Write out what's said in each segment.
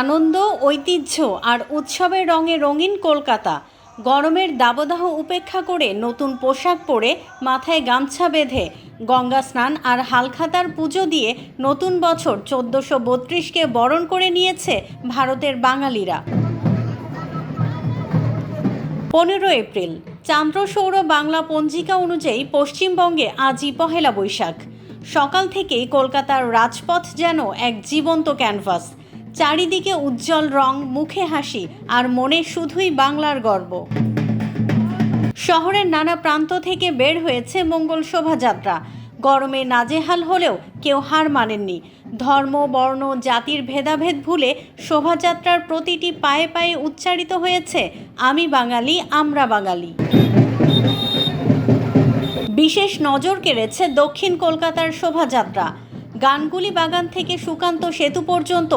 আনন্দ, ঐতিহ্য আর উৎসবের রঙে রঙিন কলকাতা। গরমের দাবদাহ উপেক্ষা করে নতুন পোশাক পরে মাথায় গামছা বেঁধে গঙ্গা স্নান আর হালখাতার পুজো দিয়ে নতুন বছর চোদ্দোশো বত্রিশকে বরণ করে নিয়েছে ভারতের বাঙালিরা। পনেরো এপ্রিল, চান্দ্র সৌর বাংলা পঞ্জিকা অনুযায়ী পশ্চিমবঙ্গে আজই পহেলা বৈশাখ। সকাল থেকেই কলকাতার রাজপথ যেন এক জীবন্ত ক্যানভাস। চারিদিকে উজ্জ্বল রং, মুখে হাসি আর মনে শুধুই বাংলার গর্ব। শহরের নানা প্রান্ত থেকে বের হয়েছে মঙ্গল শোভাযাত্রা। গরমে নাজেহাল হলেও কেউ হার মানেননি। ধর্ম, বর্ণ, জাতির ভেদাভেদ ভুলে শোভাযাত্রার প্রতিটি পায়ে পায়ে উচ্চারিত হয়েছে, আমি বাঙালি, আমরা বাঙালি। বিশেষ নজর কেড়েছে দক্ষিণ কলকাতার শোভাযাত্রা। গানগুলি বাগান থেকে সুকান্ত সেতু পর্যন্ত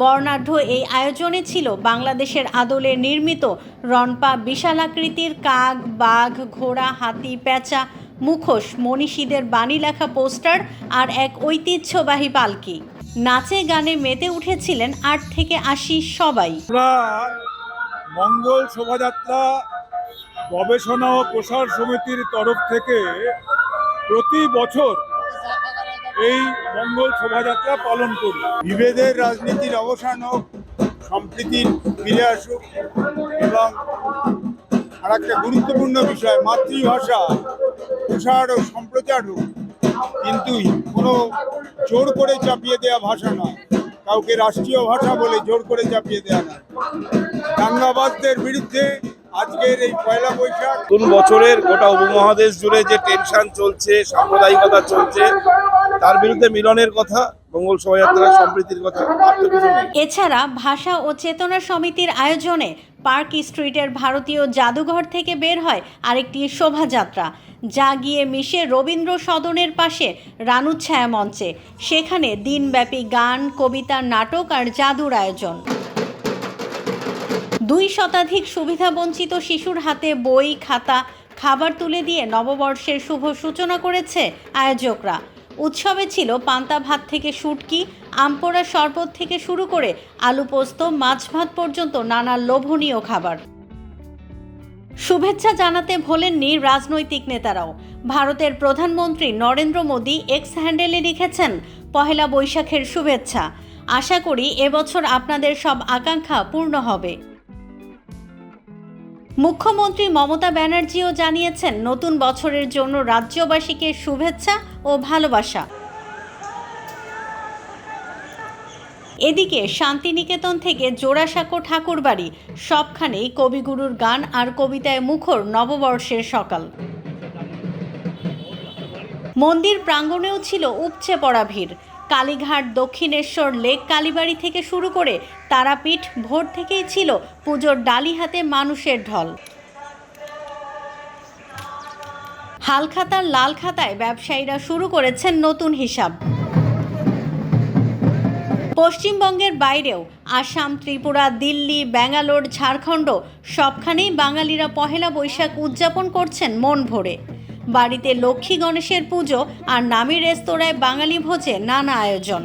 বর্ণাঢ্য এই আয়োজনে ছিল বাংলাদেশের আদলে নির্মিত রনপা বিশালাকৃতির কাক বাঘ, ঘোড়া, হাতি প্যাঁচা মুখোশ, মনীষীদের বাণী লেখা পোস্টার আর এক ঐতিহ্যবাহী পালকি। নাচে গানে মেতে উঠেছিলেন আট থেকে আশি সবাই। মঙ্গল শোভাযাত্রা, গবেষণা ও প্রসার সমিতির তরফ থেকে প্রতি বছর এই মঙ্গল শোভাযাত্রা পালন করি বিভেদের রাজনীতির অবসান হোক, সম্প্রীতির ফিরে আসুক এবং আর একটা গুরুত্বপূর্ণ বিষয়, মাতৃভাষা, প্রসার ও সম্প্রচার হোক। কিন্তু কোনো জোর করে চাপিয়ে দেওয়া ভাষা নয়। কাউকে রাষ্ট্রীয় ভাষা বলে জোর করে চাপিয়ে দেওয়া নয়। দাঙ্গাবাজদের বিরুদ্ধে আজকের এই পয়লা বৈশাখ। নতুন বছরের গোটা উপমহাদেশ জুড়ে যে টেনশন চলছে, সাম্প্রদায়িকতা চলছে তার বিরুদ্ধে মিলনের কথা মঙ্গল শোভাযাত্রা সম্প্রীতির কথা এছাড়া ভাষা ও চেতনা সমিতির আয়োজনে পার্ক স্ট্রিটের ভারতীয় জাদুঘর থেকে বের হয় আরেকটি শোভাযাত্রা যা গিয়ে মিশে রবীন্দ্র সদনের পাশে রানু ছায়া মঞ্চে। সেখানে দিনব্যাপী গান কবিতা নাটক আর জাদুর আয়োজন। দুই শতাধিক সুবিধাবঞ্চিত শিশুর হাতে বই খাতা খাবার তুলে দিয়ে নববর্ষের শুভ সূচনা করেছে আয়োজকরা। উৎসবে ছিল পান্তা ভাত থেকে শুটকি, আমপোড়া শরবত থেকে শুরু করে আলু পোস্ত, মাছ ভাত পর্যন্ত নানা লোভনীয় খাবার। শুভেচ্ছা জানাতে ভোলেননি রাজনৈতিক নেতারাও। ভারতের প্রধানমন্ত্রী নরেন্দ্র মোদী এক্স হ্যান্ডেলে লিখেছেন, পহেলা বৈশাখের শুভেচ্ছা। আশা করি এবছর আপনাদের সব আকাঙ্ক্ষা পূর্ণ হবে। মুখ্যমন্ত্রী মমতা ব্যানার্জিও জানিয়েছেন, নতুন বছরের জন্য রাজ্যবাসীকে শুভেচ্ছা ও ভালোবাসা। এদিকে শান্তিনিকেতন থেকে জোড়াসাঁকো ঠাকুরবাড়ি সবখানেই কবিগুরুর গান আর কবিতায় মুখর নববর্ষের সকাল। মন্দির প্রাঙ্গণেও ছিল উপচে পড়া ভিড়। কালীঘাট, দক্ষিণেশ্বর, লেক কালীবাড়ি থেকে শুরু করে তারাপীঠ ভোর থেকেই ছিল পুজোর ডালি হাতে মানুষের ঢল। হালখাতার লাল খাতায় ব্যবসায়ীরা শুরু করেছেন নতুন হিসাব। পশ্চিমবঙ্গের বাইরেও আসাম, ত্রিপুরা, দিল্লি, ব্যাঙ্গালোর, ঝাড়খণ্ড সবখানেই বাঙালিরা পহেলা বৈশাখ উদযাপন করছেন মন ভরে। বাড়িতে লক্ষ্মী গণেশের পুজো আর নামি রেস্তোরাঁয় বাঙালি ভোজে নানা আয়োজন।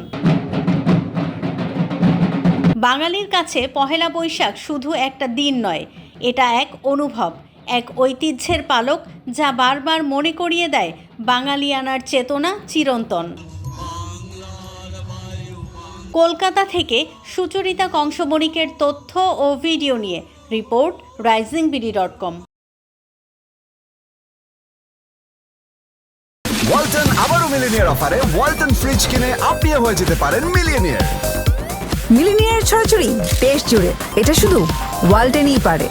বাঙালির কাছে পহেলা বৈশাখ শুধু একটা দিন নয়, এটা এক অনুভব। এক ঐতিহ্যের পালক যা বারবার মনে করিয়ে দেয় বাঙালিয়ানার চেতনা চিরন্তন। কলকাতা থেকে সুচরিতা কংসবণিকের তথ্য ও ভিডিও নিয়ে report rising BD dot com. Walton আবারও মিলিনিয়ার অফারে ওয়ালটন ফ্রিজ কিনে আপনিও হয়ে যেতে পারেন মিলিয়নিয়ার মিলিনিয়ার ছড়াছড়ি দেশ জুড়ে এটা শুধু ওয়ালটেনই পারে।